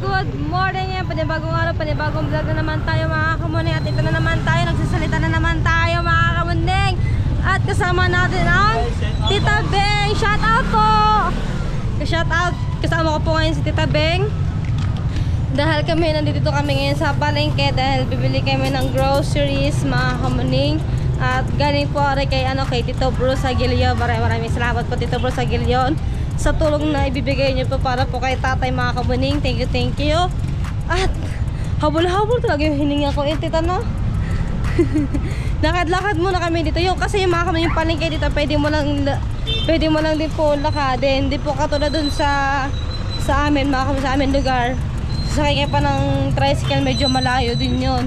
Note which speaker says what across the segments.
Speaker 1: good morning yan. Panibagong araw, panibagong vlog na naman tayo mga kamuning. At ito na naman tayo, nagsasalita na naman tayo mga kamuning. At kasama natin ang Tita Beng. Shout out po! Shout out, kasama ko po ngayon si Tita Beng. Dahil kami, nandito kami ngayon sa palengke dahil bibili kami ng groceries mga kamuning. At galing po rin kay, ano, kay Tito Bruce Aguilio. Maraming salamat po Tito Bruce Aguilio sa tulong na ibibigay niyo po para po kay tatay mga kamuning. Thank you, thank you. At habol-habol talaga yung hininga ko. Eh, tita, no? Lakad-lakad muna kami dito. Yung, kasi yung mga kami yung palengke dito, pwede mo lang, pwede mo lang din po lakadin. Hindi po katulad dun sa, sa amin, mga kami sa amin lugar. Sasakay kayo pa ng tricycle, medyo malayo din yun.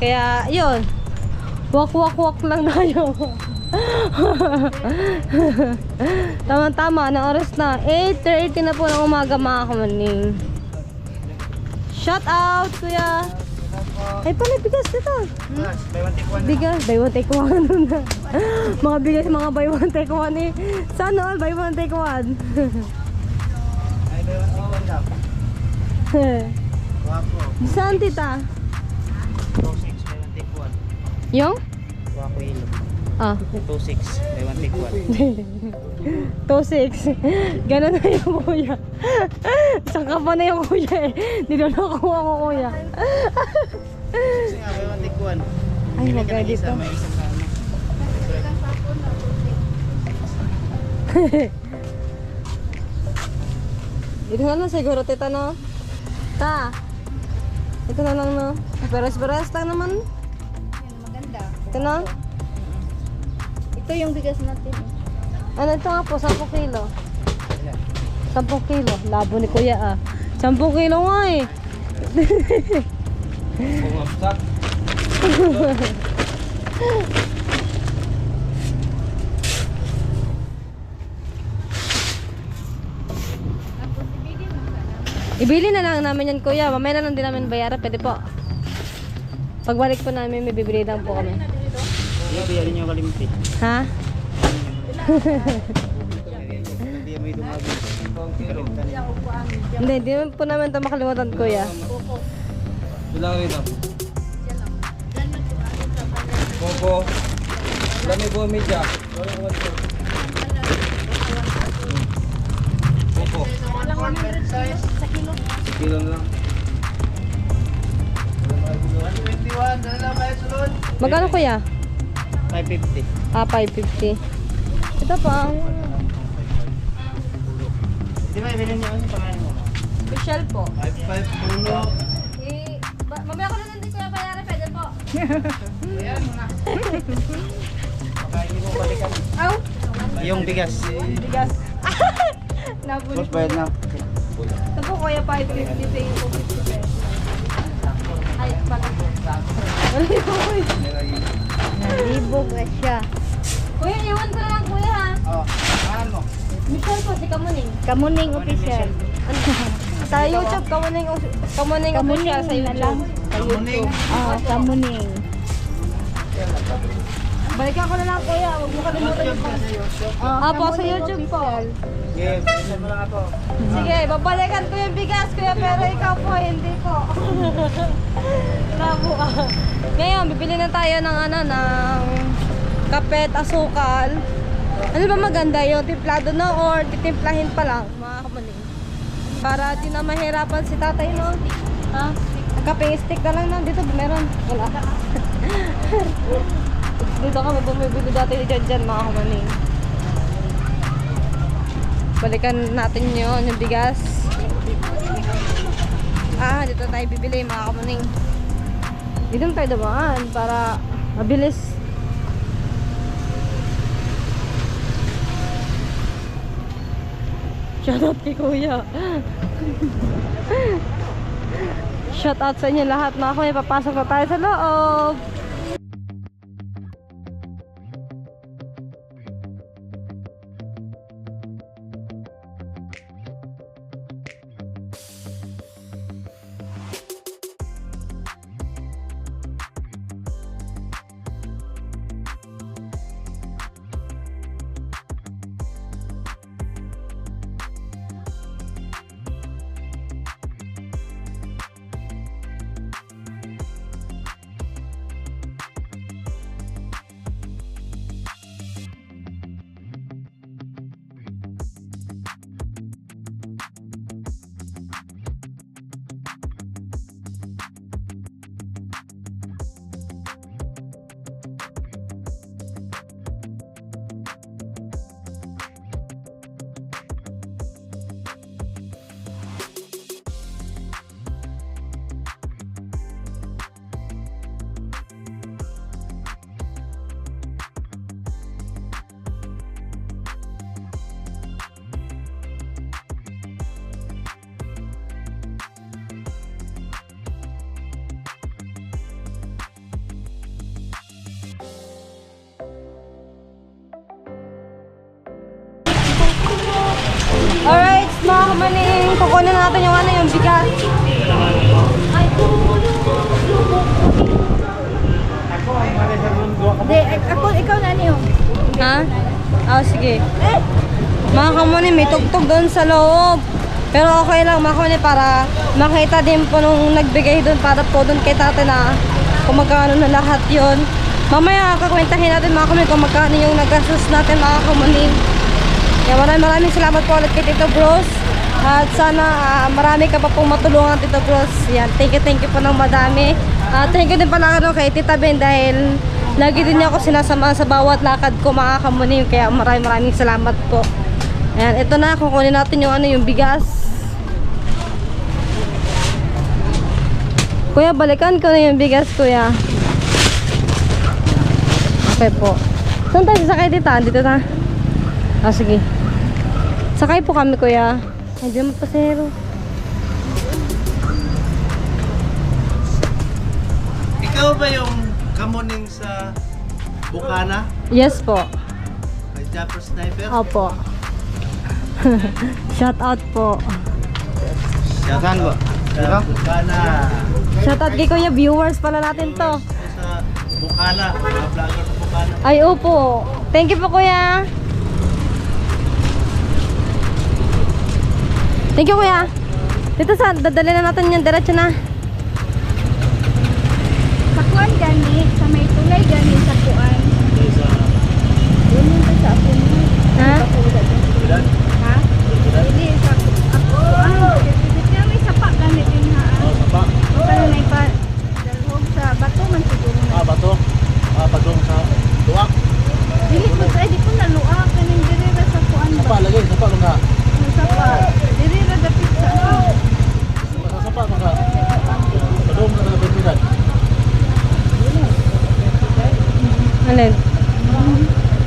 Speaker 1: Kaya, yun. Walk-walk-walk lang tayo. Tama-tama, na oras na. 8.30 na po ng umaga mga kamaning. Shout out, kuya. Ay, pala, bigas dito. Bigas, buy one take one. mga bigas, mga buy one take one eh. Sana all, buy one take one. Saan tita? Yung? Ah.
Speaker 2: 2-6, may 1 take 1.
Speaker 1: 2-6. Ganon na yung kuya. Saka pa na yung kuya eh. Niloloko ako kuya.
Speaker 2: Kasi nga, may 1 take 1.
Speaker 1: Ay, wag ka dito.
Speaker 2: May isang sa ano.
Speaker 1: Ito na lang siguro, tita, no? Ta. Ito na lang, no? Beres-beres lang naman.
Speaker 3: Maganda.
Speaker 1: Ito na.
Speaker 3: Ito yung bigas natin.
Speaker 1: Ano ito nga po, 10 kilo. 10 kilo. Labo ni kuya, ah. 10 kilo nga eh.
Speaker 2: Bumabsak.
Speaker 1: Ibili na lang namin yan, kuya. Mamaya na lang din namin bayaran. Pwede po. Pagbalik po namin, may bibili lang po kami.
Speaker 2: Hindi, bayarin nyo kalimti.
Speaker 1: Ha?
Speaker 2: Hindi.
Speaker 1: Hindi, naman po namin ito makalimutan, kuya.
Speaker 2: Bilang rito. Bobo. Dami po media. Bobo. Kilo na lang.
Speaker 1: Magkano, kuya?
Speaker 2: 550.
Speaker 1: Ah, 550. Ito po, ang
Speaker 2: Di ba, bilhin nyo ano pangalan mo?
Speaker 1: official po.
Speaker 2: 55 pulo.
Speaker 1: Eh, ba- mamaya ko na din kuya bayaran, pwede po.
Speaker 2: Baka hindi mo balikan.
Speaker 1: Aw!
Speaker 2: Yung bigas.
Speaker 1: Bigas. Nabuli
Speaker 2: Boss, bayad na.
Speaker 1: Ito po kuya, 550 pay ko 50 pesos. Ay, pala.
Speaker 3: Nalibo ka siya.
Speaker 1: kuya, iwan ko na lang kuya ha.
Speaker 2: Oh, pangalan mo?
Speaker 1: Michelle po, si Kamuning.
Speaker 3: Kamuning official.
Speaker 1: Sa YouTube, Kamuning, Kamuning official sa
Speaker 3: na.
Speaker 1: YouTube. Sa
Speaker 2: Kamuning.
Speaker 1: YouTube.
Speaker 3: Ah, kamuning.
Speaker 1: Balikan ko na lang kuya, huwag mo kalimutan yung phone. Ah, po, sa YouTube po.
Speaker 2: Sige, bilisan mo lang ako.
Speaker 1: Sige, babalikan ko yung bigas kuya, pero ikaw po, hindi po. Labo ka. Ngayon, bibili na tayo ng ano, ng kape at asukal. Ano ba maganda yung timplado no or titimplahin pa lang, mga kamaning? Para di na mahirapan si tatay no? Ha? Kape stick na lang no? Dito meron. Wala. Dito kami bumibili dati Jan Jan, mga kamaning. Balikan natin yun, yung bigas. Ah, dito tayo bibili mga kamuning. Dito tayo dumaan para mabilis. Shout out kay kuya. Shout out sa inyo lahat mga kuya. Papasok na tayo sa loob. Natin yung ano, yung bigas.
Speaker 3: Hindi, ak- ako, ikaw na niyo.
Speaker 1: Ha? Ah, sige. Mga kamuni, may tugtog doon sa loob. Pero okay lang, mga kamuni, para makita din po nung nagbigay doon para po doon kay tate na kung magkano na lahat yon. Mamaya kakwentahin natin mga kamuni kung magkano yung nagastos natin mga kamuni. Kaya maraming maraming salamat po ulit kay Tito Bros. At sana ah, marami ka pa pong matulungan Tito Bros. Yan, thank you, thank you po ng madami. At thank you din pala ano, kay Tita Ben dahil lagi din niya ako sinasama sa bawat lakad ko mga kamuni. Kaya maraming maraming salamat po. Ayan, ito na, kukunin natin yung ano, yung bigas. Kuya, balikan ko na yung bigas, kuya. Okay po. Saan tayo sasakay dito? Dito na. Ah, sige. Sakay po kami, kuya. Ay, di mo pasero.
Speaker 4: Ikaw ba yung kamuning sa Bukana?
Speaker 1: Yes po.
Speaker 4: Kay Japper Sniper?
Speaker 1: Opo. Shout out po.
Speaker 2: Saan ba?
Speaker 4: Sa Bukana.
Speaker 1: Shout out kay kuya. Viewers pala natin to.
Speaker 4: Sa Bukana. Mga vlogger sa Bukana.
Speaker 1: Ay, opo. Thank you po, kuya. Thank you, kuya. Dito sa, dadali na natin yan. Diretso na.
Speaker 3: Sa kuan gani, sa may tulay gani sa kuan. Yun yung sa ako mo.
Speaker 1: Ha?
Speaker 4: Bilan?
Speaker 3: Ha? Hindi, sa ako. Ano? Kaya may sapa gani din ha.
Speaker 4: Oh, sapa.
Speaker 3: Para na ipa dalhog sa bato man siguro na.
Speaker 4: Ah, bato. Ah, pagong sa tuwak.
Speaker 3: Dili ko ay di ko naluwa kaning diri ra sa kuan ba.
Speaker 4: Sapa lagi. Sapa mga.
Speaker 3: Sa sapa. Diri ra dapit sa ano.
Speaker 4: Sa sapa mga. Pagong sa mga bilan.
Speaker 1: Alin?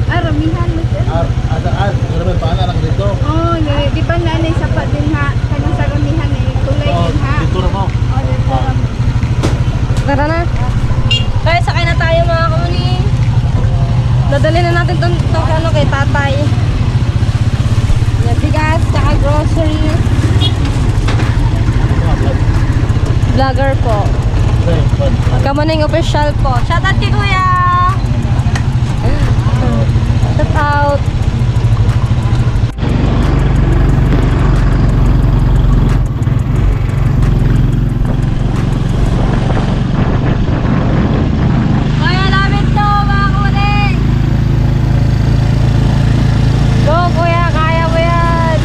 Speaker 3: Ah, ramihan.
Speaker 4: Ah, ada ad. Ano ba paana lang dito?
Speaker 3: Oh, yun, di ba nanay sapa din ha? Kanang sa ramihan eh. Tulay
Speaker 4: Oh,
Speaker 3: din ha.
Speaker 4: dito ra mo.
Speaker 3: Oh, dito ra mo.
Speaker 1: Tara na. Kaya sakay na tayo mga kamuni. Dadali na natin itong to, ano, kay tatay. Yan, bigas, saka grocery. Vlogger po. Kamuning official po. Shout out kay kuya! Shout out. Kaya namin to, mga kuning! Go, kuya! Kaya mo yan!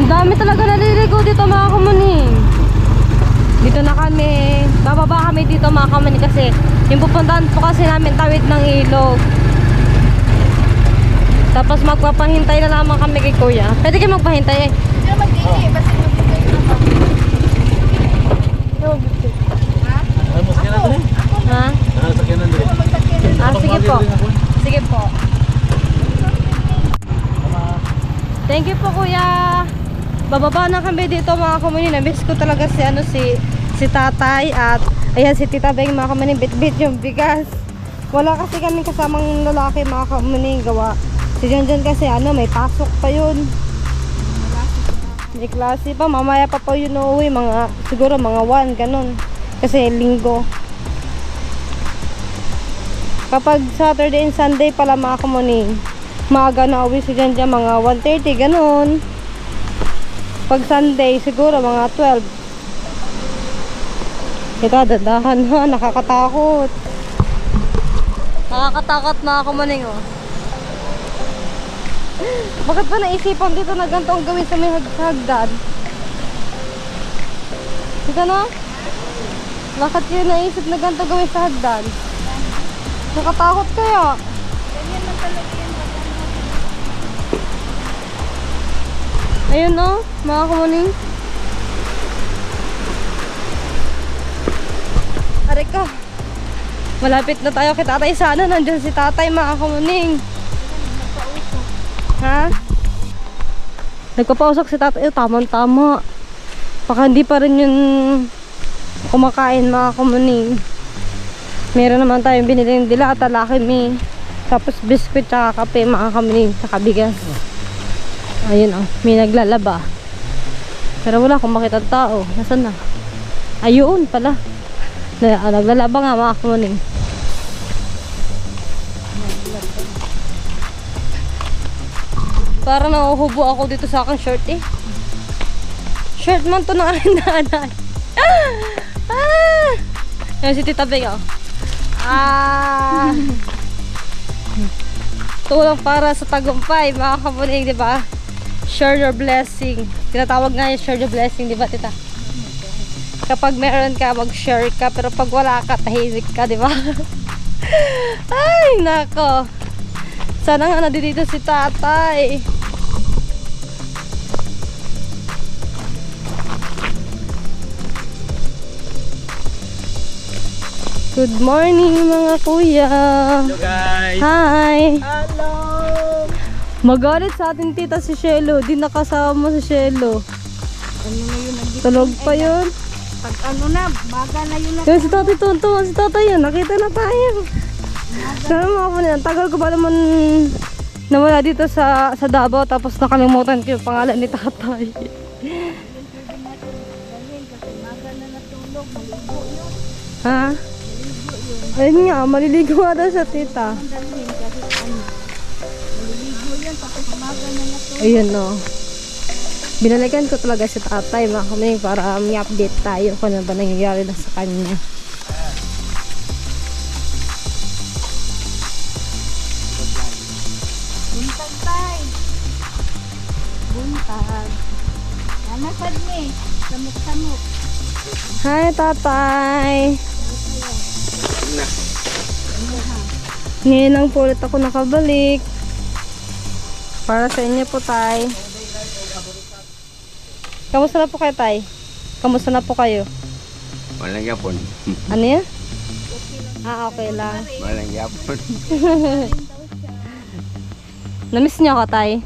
Speaker 1: Ang dami talaga naliligo dito mga kumuning. Dito na kami. Bababa kami dito mga kumuning kasi yung pupuntahan po kasi namin tawid ng ilog. Tapos magpapahintay na lamang kami kay kuya. Pwede kayo magpahintay eh.
Speaker 3: Hindi magdili, basta magbigay na?
Speaker 4: Ay, mo sakyan natin eh.
Speaker 1: Ha?
Speaker 4: Ah, sakyan natin.
Speaker 3: Magsakyan
Speaker 1: Ah, sige po. Sige po. Thank you po kuya. Bababa na kami dito mga kumunin. Namiss ko talaga si ano si si tatay at ayan si tita Beng mga kumunin bit-bit yung bigas. Wala kasi kami kasamang lalaki mga kumunin gawa. Si John John kasi ano may pasok pa yun. May klase pa. Mamaya pa po yun uuwi. Mga, siguro mga 1 ganun. Kasi linggo. Kapag Saturday and Sunday pala mga kumuning, maaga na uwi si Jan Jan, mga 1.30, ganun. Pag Sunday, siguro mga 12. Ito, dadahan ha, nakakatakot. Nakakatakot mga kumuning, oh. Bakit pa naisipan dito na ganito ang gawin sa may hagdan? Dito na? Bakit yun naisip na ganito gawin sa hagdan? Nakatakot kaya. Ayun no, mga kumuning. Aray ka. Malapit na tayo kay tatay sana. Nandyan si tatay mga kumuning. Ha? Nagpapausok si tatay. Eh, tamang-tama. Baka hindi pa rin yun kumakain mga kumuning. Meron naman tayong binili ng dilata, laki mi. Tapos biskuit tsaka kape mga kumuning. Tsaka bigas. Ayun oh, may naglalaba. Pero wala akong makita tao. Nasaan na? Ayun pala. Ah, naglalaba nga mga kumuning. Para nahuhubo ako dito sa aking shirt eh. Shirt man to ng aking nanay. Ah! Yan si Tita Beng oh. Ah! Tulong para sa tagumpay, mga kamuning, di ba? Share your blessing. Tinatawag nga yung share your blessing, di ba, Tita? Kapag meron ka, mag-share ka. Pero pag wala ka, tahimik ka, di ba? Ay, nako. Sana nga nandito si tatay. Good morning mga kuya.
Speaker 2: Hello guys!
Speaker 1: Hi.
Speaker 3: Hello!
Speaker 1: Magalit sa atin tita si Shelo. Di nakasama si Shelo.
Speaker 3: Ano na yun?
Speaker 1: Tulog pa yun.
Speaker 3: Pag ano na, baga na yun na.
Speaker 1: Kaya si tatay tuntua si tatay yun. Nakita na tayo. Sana mga Ang tagal ko ba naman nawala dito sa sa Davao tapos nakalimutan ko yung pangalan ni tatay.
Speaker 3: Maga.
Speaker 1: Ha? Ayun nga, maliligo nga daw sa tita.
Speaker 3: Ano, maga.
Speaker 1: Ayun no. Binalikan ko talaga si tatay mga kami para may update tayo kung ano ba nangyayari na sa kanya.
Speaker 3: Buntag tay. Buntag. Nanasad ni, samok-samok.
Speaker 1: Hi tatay! Ngayon lang po ulit ako nakabalik. Para sa inyo po tay. Kamusta na po kayo tay? Kamusta na po kayo?
Speaker 2: Walang yapon.
Speaker 1: Ano yan? Ah, okay lang.
Speaker 2: Walang yapon.
Speaker 1: Namiss niyo ako, Tay?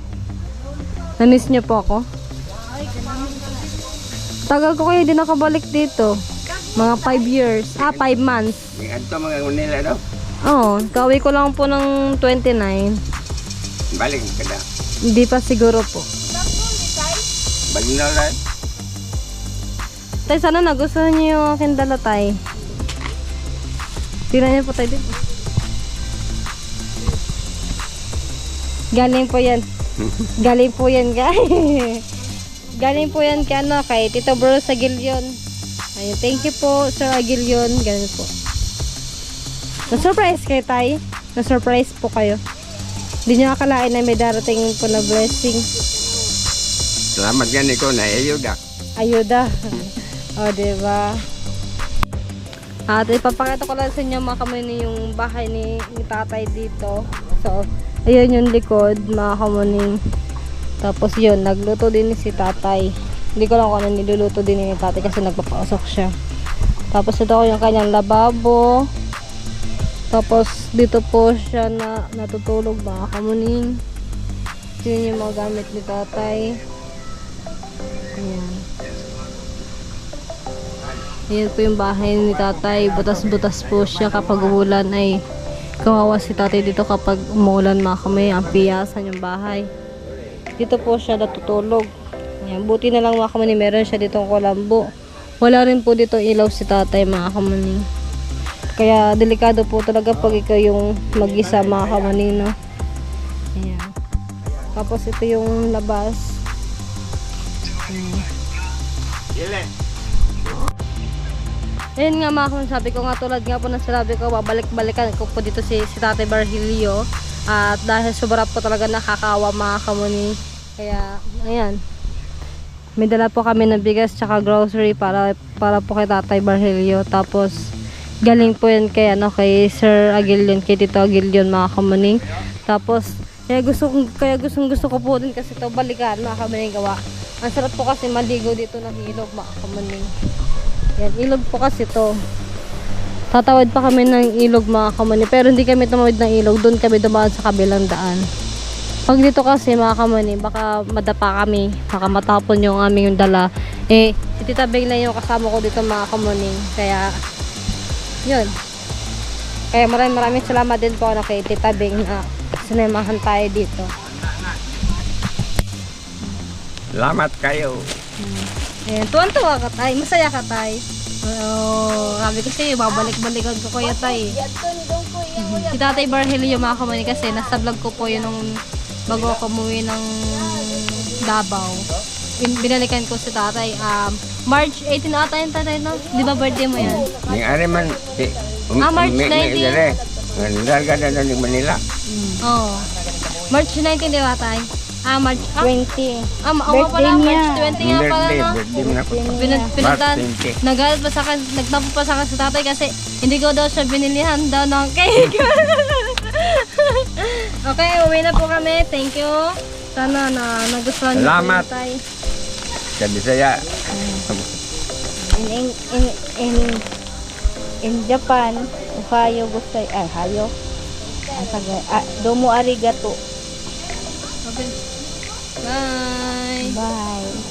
Speaker 1: Namiss niyo po ako? Tagal ko kayo din nakabalik dito. Mga 5 years. Ah, 5 months.
Speaker 2: Adto mga nila daw.
Speaker 1: Oo, kawi ko lang po ng 29.
Speaker 2: Balik ka na.
Speaker 1: Hindi pa siguro po.
Speaker 2: Balik na.
Speaker 1: Tay, sana nagustuhan niyo yung aking dala, Tay. Tingnan niyo po tayo dito. Galing po yan. Galing po yan, guys. Galing po yan kay, ano, kay Tito Bro sa Gilyon. Ayun, thank you po, Sir Agilyon. Ganun po. Na-surprise kayo, Tay. Na-surprise po kayo. Hindi nyo akalain na may darating po na blessing.
Speaker 2: Salamat yan ikaw na ayuda.
Speaker 1: Ayuda. o, diba? At ipapakita ko lang sa inyo mga kamuni yung bahay ni, ni tatay dito. So, ayun yung likod mga kamuning. Tapos yun, nagluto din si tatay. Hindi ko lang kung ano niluluto din ni tatay kasi nagpapausok siya. Tapos ito ko yung kanyang lababo. Tapos dito po siya na natutulog mga kamuning. Yun yung mga gamit ni tatay. Ayan. Ayan po yung bahay ni tatay. Butas-butas po siya kapag umulan ay kawawa si tatay dito kapag umulan mga kami. Ang piyasan yung bahay. Dito po siya natutulog. Ayan. Buti na lang mga kamani meron siya ditong kulambo. Wala rin po dito ilaw si tatay mga kamani. Kaya delikado po talaga pag ikaw yung mag-isa mga kamani no. Ayan. Tapos ito yung labas. Ayun nga mga kung sabi ko nga tulad nga po ng sinabi ko, babalik-balikan ko po dito si, si Tate Barhilio. At dahil sobra po talaga nakakawa mga kamuni. Kaya, ayan. May dala po kami ng bigas tsaka grocery para, para po kay Tatay Barhilio. Tapos, galing po yan kay, ano, kay Sir Agilion, kay Tito Agilion mga kamuning. Tapos, kaya gusto, kaya gustong gusto ko po din kasi ito balikan mga kamuning gawa. Ang sarap po kasi maligo dito ng ilog mga. Yan, ilog po kasi to. Tatawid pa kami ng ilog mga kamani. Pero hindi kami tumawid ng ilog. Doon kami dumaan sa kabilang daan. Pag dito kasi mga kamani, baka madapa kami, baka matapon yung aming yung dala. Eh, si Tita Beng na yung kasama ko dito mga kamani. Kaya, yun. Kaya maraming maraming salamat din po ano, kay Tita na sinemahan tayo dito.
Speaker 2: Salamat kayo.
Speaker 1: Ayan, tuwan-tuwa ka tay. Masaya ka tay. Oo, sabi ko sa'yo, babalik-balikan ko kuya tay. Si Tatay Barhelio mga kamani kasi nasa vlog ko po yun nung bago ako umuwi ng Davao. Bin- binalikan ko si tatay. Um, March 18 ata yun tatay, no? Di ba birthday mo yan?
Speaker 2: Ning ari man si um,
Speaker 1: Ah, March 19.
Speaker 2: Nandalga na ng Manila.
Speaker 1: Oo. March 19, di ba tay? Ah, March, ah,
Speaker 3: 20.
Speaker 1: ah, oo nga pala,
Speaker 3: Birthday
Speaker 1: March
Speaker 3: niya.
Speaker 1: 20 nga pala,
Speaker 2: Birthday,
Speaker 1: no?
Speaker 2: birthday mo na po.
Speaker 1: Pinag pinuntahan,
Speaker 2: March 20.
Speaker 1: nagalit pa sa akin, nagtapo pa sa akin sa tatay kasi hindi ko daw siya binilihan daw ng cake. okay, uwi na po kami. Thank you. Sana na nagustuhan niyo po
Speaker 2: Salamat.
Speaker 1: tay.
Speaker 2: Sa Bisaya.
Speaker 3: In, in, in, in, in Japan, Ohio gustay, ay, hayo. Ang taga- Ah, domo arigato.
Speaker 1: Okay. Bye.
Speaker 3: Bye.